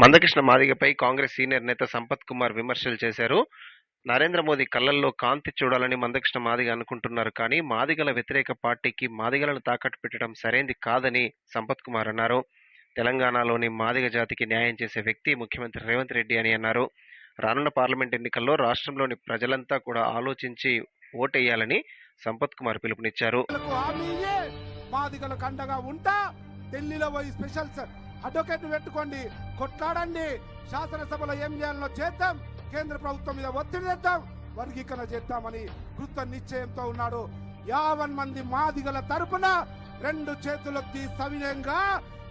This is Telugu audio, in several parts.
మందకృష్ణ మాదిగపై కాంగ్రెస్ సీనియర్ నేత సంపత్ కుమార్ విమర్శలు చేశారు. నరేంద్ర మోదీ కళ్ళల్లో కాంతి చూడాలని మందకృష్ణ మాదిగ అనుకుంటున్నారు కానీ మాదిగల వ్యతిరేక పార్టీకి మాదిగలను తాకట్టు పెట్టడం సరైంది కాదని సంపత్ కుమార్ అన్నారు. తెలంగాణలోని మాదిగ జాతికి న్యాయం చేసే వ్యక్తి ముఖ్యమంత్రి రేవంత్ రెడ్డి అని అన్నారు. రానున్న పార్లమెంట్ ఎన్నికల్లో రాష్ట్రంలోని ప్రజలంతా కూడా ఆలోచించి ఓటేయాలని సంపత్ కుమార్ పిలుపునిచ్చారు. మాదిగలకు అండగా ఉంటా. ఢిల్లీలో పోయి స్పెషల్ అడ్వకేట్ పెట్టుకోండి కొట్లాడండి. శాసనసభలో ఏం చేయాలనో చేద్దాం. కేంద్ర ప్రభుత్వం మీద ఒత్తిడి తెద్దాం. వర్గీకరణ చేద్దామని కృత నిశ్చయంతో ఉన్నాడు. యావన్ మంది మాదిగల తరపున రెండు చేతులెత్తి సవినయంగా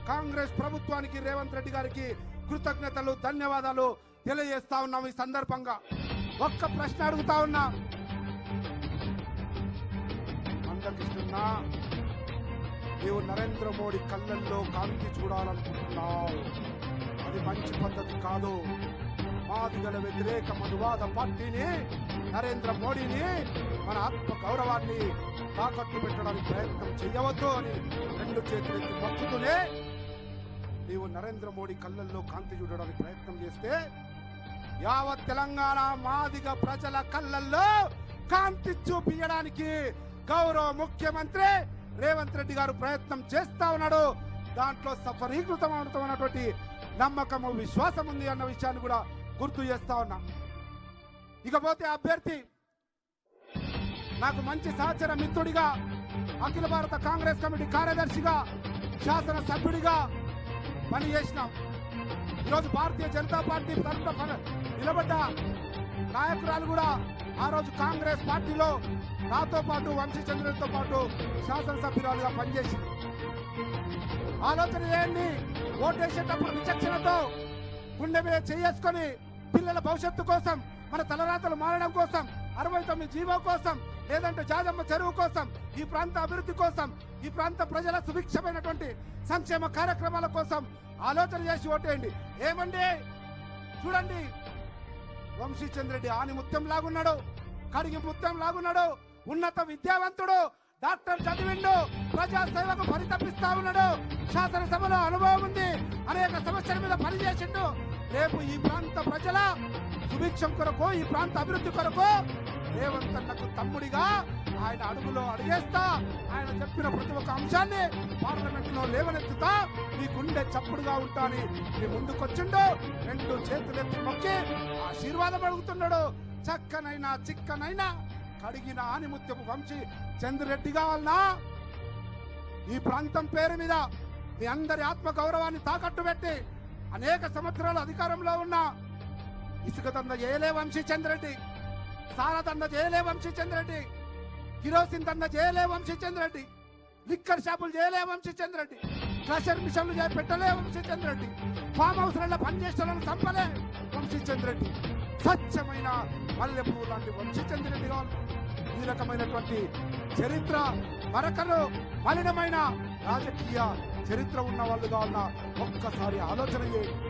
కాంగ్రెస్ ప్రభుత్వానికి రేవంత్ రెడ్డి గారికి కృతజ్ఞతలు ధన్యవాదాలు తెలియజేస్తా ఉన్నాం ఈ సందర్భంగా. ఒక్క ప్రశ్న అడుగుతా ఉన్నా. మందకృష్ణ నీవు నరేంద్ర మోడీ కళ్ళల్లో కాంతి చూడాలనుకుంటున్నావు. అది మంచి పద్ధతి కాదు. మాదిగల వ్యతిరేక మనువాద పార్టీని నరేంద్ర మోడీని మన ఆత్మ గౌరవాన్ని తాకట్టు పెట్టడానికి ప్రయత్నం చేయవద్దు అని రెండు చేతులెత్తి పక్కుతూనే నీవు నరేంద్ర మోడీ కళ్ళల్లో కాంతి చూడడానికి ప్రయత్నం చేస్తే యావత్ తెలంగాణ మాదిగ ప్రజల కళ్ళల్లో కాంతి చూపించడానికి గౌరవ ముఖ్యమంత్రి రేవంత్ రెడ్డి గారు ప్రయత్నం చేస్తా ఉన్నాడు. దాంట్లో సఫలీకృతం అవుతున్నటువంటి నమ్మకము విశ్వాసం ఉంది అన్న విషయాన్ని కూడా గుర్తు చేస్తా ఉన్నా. ఇకపోతే అభ్యర్థి నాకు మంచి సహచర మిత్రుడిగా అఖిల భారత కాంగ్రెస్ కమిటీ కార్యదర్శిగా శాసన సభ్యుడిగా పనిచేసినాం ఈరోజు భారతీయ జనతా పార్టీ తరఫున నిలబడ్డ నాయకురాలు కూడా ఆ రోజు కాంగ్రెస్ పార్టీలో నాతో పాటు వంశీచంద్రులతో పాటు శాసనసభ్యురాలుగా పనిచేసింది. ఆలోచన చేయండి ఓటేసేటప్పుడు విచక్షణతో గుండె మీద చేసుకొని పిల్లల భవిష్యత్తు కోసం మన తలరాతలు మారడం కోసం అరవై తొమ్మిది జీవో కోసం లేదంటే జాజమ్మ చెరువు కోసం ఈ ప్రాంత అభివృద్ధి కోసం ఈ ప్రాంత ప్రజల సుభిక్షమైనటువంటి సంక్షేమ కార్యక్రమాల కోసం ఆలోచన చేసి ఓటేయండి. ఏమండి? చూడండి. వంశీచంద్రెడ్డి ఆని ముత్యం లాగున్నాడు కడిగి ముత్యం లాగున్నాడు ఉన్నత విద్యావంతుడు డాక్టర్ చదివిండు ప్రజా సేవకు పరితపిస్తా ఉన్నాడు. శాసనసభలో అనుభవం ఉంది అనేక సమస్యల మీద పనిచేసిండు. రేపు ఈ ప్రాంత ప్రజల సుభిక్షం కొరకు ఈ ప్రాంత అభివృద్ధి కొరకు రేవంత్ అన్నకు తమ్ముడిగా ఆయన అడుగులో అడిగేస్తా. ఆయన చెప్పిన ప్రతి ఒక్క అంశాన్ని పార్లమెంట్లో లేవనెత్తుతా. మీ గుండె చప్పుడుగా ఉంటా అని మీ ముందుకొచ్చిండు. రెండు చేతులెత్తి మొక్కి ఆశీర్వాదం అడుగుతున్నాడు. చక్కనైనా చిక్కనైనా కడిగిన ఆనిముత్యపు వంశీ చంద్రరెడ్డి కావాలనా? ఈ ప్రాంతం పేరు మీద మీ అందరి ఆత్మ గౌరవాన్ని తాకట్టు పెట్టి అనేక సంవత్సరాలు అధికారంలో ఉన్న ఇసుక దంద చేయలే వంశీ చంద్రెడ్డి. సారా దంద చేయలే వంశీ చంద్రరెడ్డి కిరోసిన్ దంద చేయలే వంశీచంద్రెడ్డి లిక్కర్ షాపులు చేయలే వంశీచంద్రెడ్డి క్రషర్ మిషన్లు పెట్టలే వంశీచంద్రెడ్డి ఫామ్ హౌస్లలో పనిచేసిన చంపలే వంశీచంద్రెడ్డి స్వచ్ఛమైన మల్లెపూ లాంటి వంశీచంద్రెడ్డి ఈ రకమైనటువంటి చరిత్ర మరొకరు మలినమైన రాజకీయ చరిత్ర ఉన్న వాళ్ళుగా ఉన్న ఒక్కసారి ఆలోచన చేయండి.